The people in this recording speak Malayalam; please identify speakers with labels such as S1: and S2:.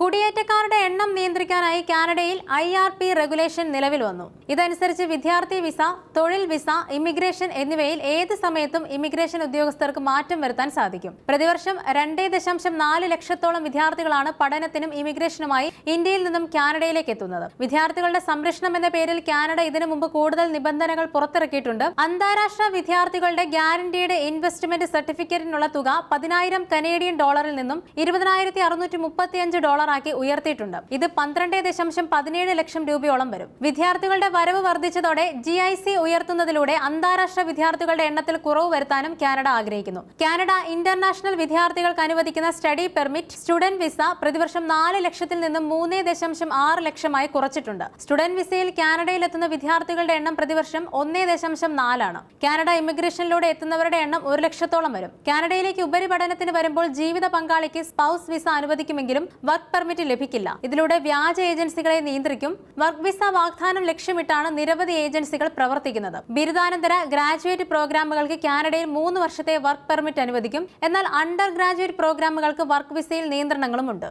S1: കുടിയേറ്റക്കാരുടെ എണ്ണം നിയന്ത്രിക്കാനായി കാനഡയിൽ ഐ ആർ പി റെഗുലേഷൻ നിലവിൽ വന്നു. ഇതനുസരിച്ച് വിദ്യാർത്ഥി വിസ തൊഴിൽ വിസ ഇമിഗ്രേഷൻ എന്നിവയിൽ ഏത് സമയത്തും ഇമിഗ്രേഷൻ ഉദ്യോഗസ്ഥർക്ക് മാറ്റം വരുത്താൻ സാധിക്കും. പ്രതിവർഷം രണ്ടേ ദശാംശം നാല് ലക്ഷത്തോളം വിദ്യാർത്ഥികളാണ് പഠനത്തിനും ഇമിഗ്രേഷനുമായി ഇന്ത്യയിൽ നിന്നും കാനഡയിലേക്ക് എത്തുന്നത്. വിദ്യാർത്ഥികളുടെ സംരക്ഷണം എന്ന പേരിൽ കാനഡ ഇതിനു മുമ്പ് കൂടുതൽ നിബന്ധനകൾ പുറത്തിറക്കിയിട്ടുണ്ട്. അന്താരാഷ്ട്ര വിദ്യാർത്ഥികളുടെ ഗ്യാരണ്ടിയുടെ ഇൻവെസ്റ്റ്മെന്റ് സർട്ടിഫിക്കറ്റിനുള്ള തുക പതിനായിരം കനേഡിയൻ ഡോളറിൽ നിന്നും ഇരുപതിനായിരത്തി അറുന്നൂറ്റി മുപ്പത്തിയഞ്ച് ഡോളറാക്കി ഉയർത്തിയിട്ടുണ്ട്. ഇത് പന്ത്രണ്ട് ദശാംശം പതിനേഴ് ലക്ഷം രൂപയോളം വരും. വിദ്യാർത്ഥികളുടെ വരവ് വർദ്ധിച്ചതോടെ ജി ഐ സി ഉയർത്തുന്നതിലൂടെ അന്താരാഷ്ട്ര വിദ്യാർത്ഥികളുടെ എണ്ണത്തിൽ കുറവ് വരുത്താനും കാനഡ ആഗ്രഹിക്കുന്നു. കാനഡ ഇന്റർനാഷണൽ വിദ്യാർത്ഥികൾക്ക് അനുവദിക്കുന്ന സ്റ്റഡി പെർമിറ്റ് സ്റ്റുഡന്റ് വിസ പ്രതിവർഷം നാല് ലക്ഷത്തിൽ നിന്ന് മൂന്ന് ദശാംശം ആറ് ലക്ഷമായി കുറച്ചിട്ടുണ്ട്. സ്റ്റുഡന്റ് വിസയിൽ കാനഡയിൽ എത്തുന്ന വിദ്യാർത്ഥികളുടെ എണ്ണം പ്രതിവർഷം ഒന്നേ ദശാംശം നാലാണ്. കാനഡ ഇമിഗ്രേഷനിലൂടെ എത്തുന്നവരുടെ എണ്ണം ഒരു ലക്ഷത്തോളം വരും. കാനഡയിലേക്ക് ഉപരിപഠനത്തിന് വരുമ്പോൾ ജീവിത പങ്കാളിക്ക് സ്പൗസ് വിസ അനുവദിക്കുമെങ്കിലും വർക്ക് പെർമിറ്റ് ലഭിക്കില്ല. ഇതിലൂടെ വ്യാജ ഏജൻസികളെ നിയന്ത്രിക്കും. വർക്ക് വിസ വാഗ്ദാനം ലക്ഷ്യമിട്ടാണ് നിരവധി ഏജൻസികൾ പ്രവർത്തിക്കുന്നത്. ബിരുദാനന്തര ഗ്രാജുവേറ്റ് പ്രോഗ്രാമുകൾക്ക് കാനഡയിൽ മൂന്ന് വർഷത്തെ വർക്ക് പെർമിറ്റ് അനുവദിക്കും. എന്നാൽ അണ്ടർ ഗ്രാജുവേറ്റ് പ്രോഗ്രാമുകൾക്ക് വർക്ക് വിസയിൽ നിയന്ത്രണങ്ങളുമുണ്ട്.